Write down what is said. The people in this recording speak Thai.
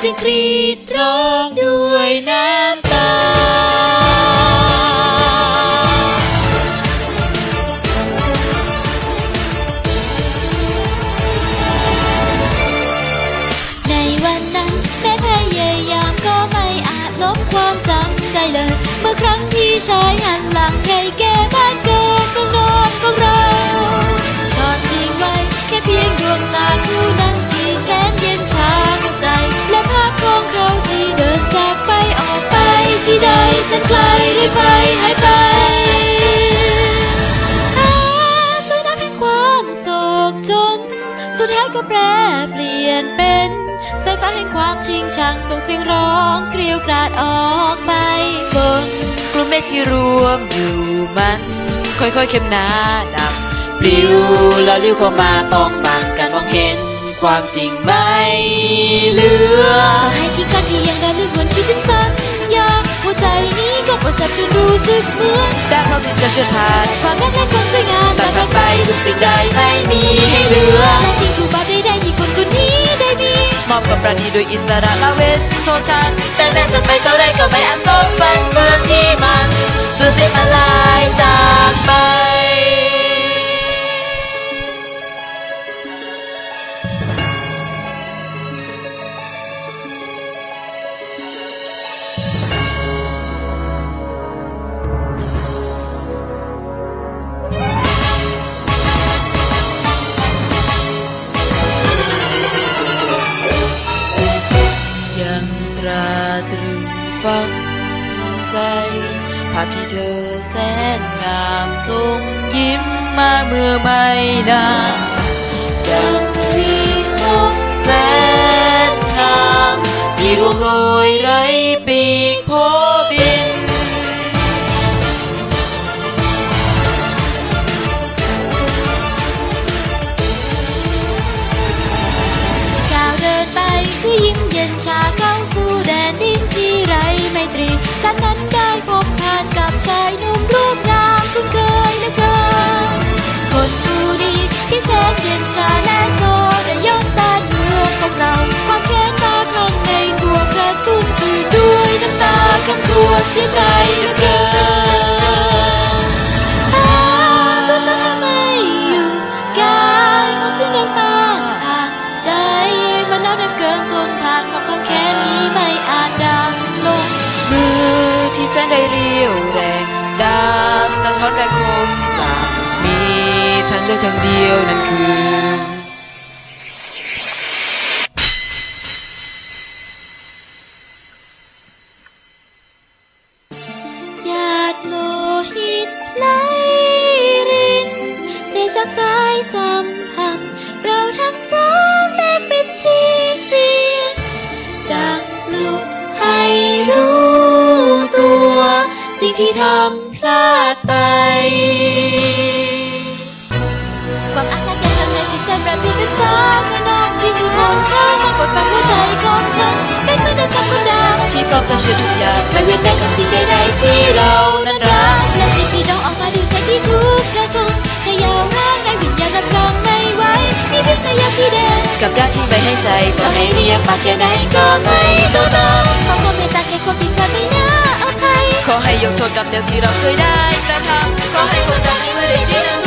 สียงกรีดร้องด้วยน้ำตาในวันนั้นแม้พยายามก็ไม่อาจลบความจำได้เลยเมื่อครั้งที่ชายหันหลังให้แก่บ้านเกิดเมืองนอนของเราทอดทิ้งไว้แค่เพียงดวงตาคู่นั้น ใดแสนไกลด้วยไฟหายไปอาสายน้ำแห่งความโศกจน สุดท้ายก็แปรเปลี่ยนเป็นสายฟ้าแห่งความชิงชังส่งเสียงร้องเกลียวกราดออกไป จนกลุ่มเมฆที่รวมอยู่มัน ค่อยๆเข้มหนาดำปลิวแล้วลิ้วเข้ามาต้องบังกันมองเห็นความจริงไม่เหลือต่อให้กี่ครั้งที่ยังระลึกวนคิดถึง รู้สึกเหมือนได้พร้อมที่จะเชื่อทานความรักและความสวยงามตัดผ่านไปทุกสิ่งใดไม่มีให้เหลือและทิ้งทุกบาดใดๆที่คนคนนี้ได้มีมอบกับปราณีโดยอิสระละเว้นโทษทานแต่แม้จะไปเท่าไรก็ไม่อาจลบฝันเมืองที่มัน ตราตรึงฝังใจ ภาพที่เธอแสนงามส่งยิ้มมาเมื่อไม่นานยังมีหกแสนงามที่ร่วงโรยไร้ปีก ตรีครั้งนั้นได้พบผ่านกับชายหนุ่มรูปงามคุ้นเคยเหลือเกินคนผู้ดีที่แสนเย็นชาและโทรยศตาเมืองของเรา ความแค้นมาครั้งในตัวกระตุ้นคือด้วยน้ำตาครำครวญเสียใจเหลือเกินหากตัวฉันทำไม่อยู่กายมันสิ้นแรงต้านทานใจมันนาวเหน็บเกินทนทานความกังแค้นนี้ไม่อาจดังลงมือที่ แสนได้เรียวแรงดาบสะท้อนแรงคมดาบมีทางเลือกทางเดียวนั่นคือหยาดโลหิตไหลรินเสียสักสา สิ่งที่ทำพลาดไป ความอักตันใจข้างในจิตใจประพิดเป็นฟ้าเมื่อนอนที่มือบนข้ามากดบังหัวใจของฉัน เป็นเหมือนดินกับคนดำที่พร้อมจะเชื่อทุกอย่างไม่เว้นแม้กับสิ่งใดๆที่เรานั้นรักและสิ่งที่เราออกมาดูใจที่ทุกข์ระทมขยาวร่างในวิญญาณรับรองไม่ไหวมีพิษยาที่เด่นกับรักที่ไม่ให้ใจต่อให้เรียกมากแค่ไหนก็ไม่โตตามขอความเมตตา 係肉兔及掉自落佢帶，但下講起好特別，佢哋只能。